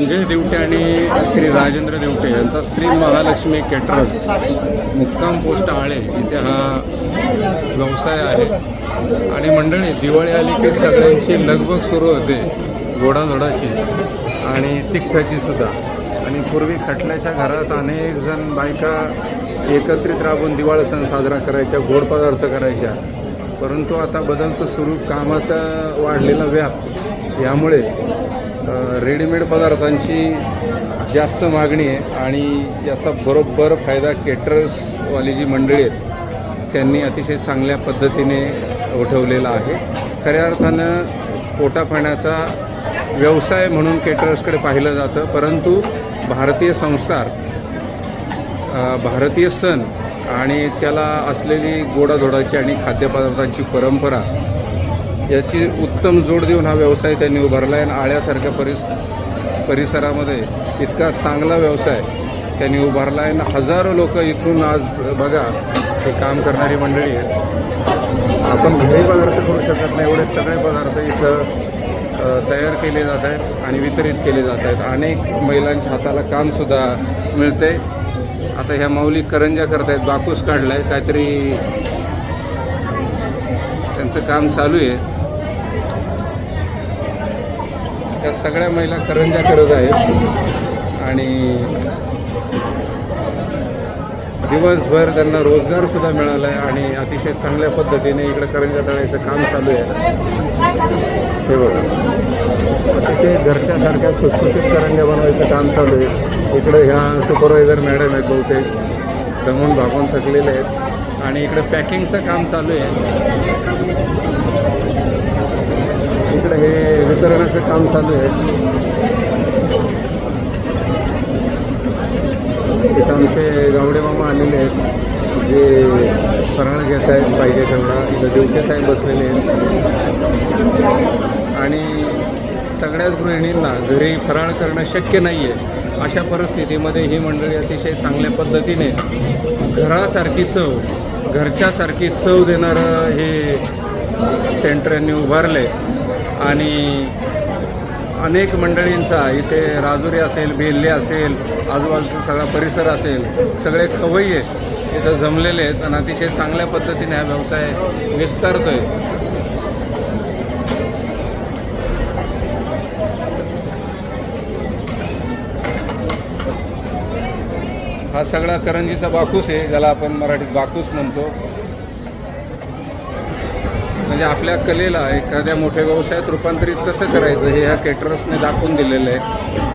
संजय देवटे आणि श्री राजेंद्र देवटे यांचा श्री महालक्ष्मी केटरर्स मुक्काम पोस्ट आळे इथे हा व्यवसाय आहे. आणि मंडळी दिवाळी आली की सगळ्यांची लगबग सुरू होते गोडाधोडाची आणि तिखटाची सुद्धा. आणि पूर्वी खटल्याच्या घरात अनेक जण बायका एकत्रित राबून दिवाळी सण साजरा करायच्या गोड पदार्थ करायच्या. परंतु आता बदलतं सुरू कामाचा वाढलेला व्याप यामुळे रेडीमेड पदार्थांची जास्त मागणी आहे आणि याचा बरोबर फायदा केटरर्सवाली जी मंडळी आहेत त्यांनी अतिशय चांगल्या पद्धतीने उठवलेला आहे. खऱ्या अर्थानं पोटापाण्याचा व्यवसाय म्हणून केटरर्सकडे पाहिलं जातं परंतु भारतीय संस्कार भारतीय सण आणि त्याला असलेली गोडाधोडाची आणि खाद्यपदार्थांची परंपरा याची उत्तम जोड देऊन हा व्यवसाय त्यांनी उभारला आहे आणि आळ्यासारख्या परिस परिसरामध्ये इतका चांगला व्यवसाय त्यांनी उभारला आहे आणि हजारो लोक इथून आज बघा हे काम करणारी मंडळी आहेत. आपण घरी पदार्थ करू शकत नाही एवढे सगळे पदार्थ इथं तयार केले जात आहेत आणि वितरित केले जात आहेत. अनेक महिलांच्या हाताला कामसुद्धा मिळते आता ह्या माऊली करंजा करतायत बाकूस काढलाय काहीतरी त्यांचं काम चालू आहे. त्या सगळ्या महिला करंजा करत आहेत. आणि दिवसभर त्यांना रोजगार सुद्धा मिळाला आहे आणि अतिशय चांगल्या पद्धतीने इकडे करंजा तळायचं काम चालू आहे. हे बघा. अतिशय घरच्यासारख्या खुसखुशीत करंजा बनवायचं काम चालू आहे. इकडे ह्या सुपरवायझर मॅडम आहेत बहुतेक. दमून भागून थकलेले आहेत. आणि इकडे पॅकिंगचं काम चालू आहे. इकडे हे वितरणाचं काम चालू आहे. इथं आमचे गावडे मामा आलेले आहेत. जे फराळ घेत आहेत पाहिजे तेवढा इथं दिवसे साहेब बसलेले आहेत. आणि सगळ्याच गृहिणींना घरी फराळ करणं शक्य नाही आहे अशा परिस्थितीमध्ये ही मंडळी अतिशय चांगल्या पद्धतीने घरासारखी चव घरच्यासारखी चव देणारं हे सेंटरांनी उभारलं उभारले आणि अनेक मंडळींचा इथे राजुरी असेल बेल्ले असेल आजूबाजूचा सगळा परिसर असेल सगळे खवय्ये इथं जमलेले आहेत आणि अतिशय चांगल्या पद्धतीने हा व्यवसाय विस्तारतो आहे हा सगळा करंजीचा बाकूस आहे ज्याला आपण मराठीत बाकूस म्हणतो. म्हणजे आपल्या कलेला एखाद्या मोठ्या व्यवसायात रूपांतरित कसं करायचं हे ह्या केटरर्सने दाखवून दिलेलं आहे.